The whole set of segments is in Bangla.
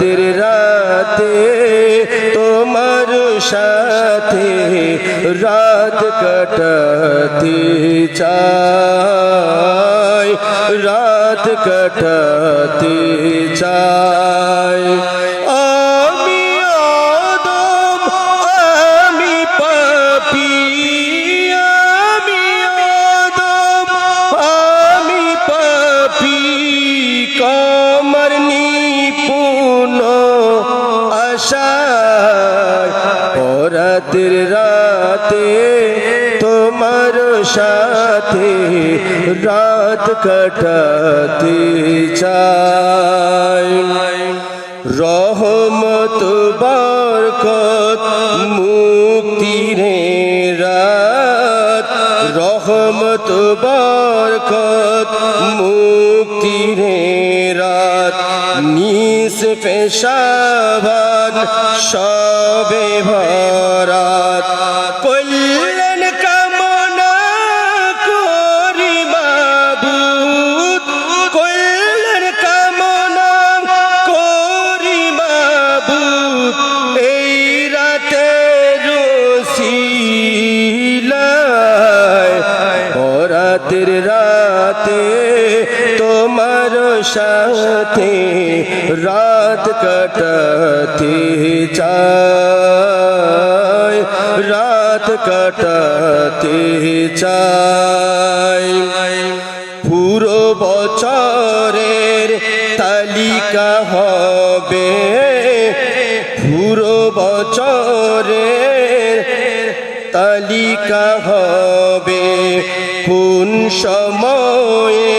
রাতের রাতে তোমার সাথে রাত কাটাতে চাই। রাত কাটাতে চাই। পরাতের রাতে তোমার সাথে রাত কাটাতে চাই। রহমত মুক্তি রে রাত। রহমত, বরকত মুক্তি রাত নিস পেশাবান সবে ভরাত কল্যাণ সাথে রাত কাটাতে চাই, রাত কাটাতে চাই। পুরো বছরের তালিকা হবে, পুরো বছরের তালিকা হবে। কোন সময়ে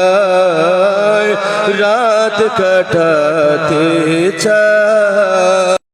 রাত কাটাতে চায়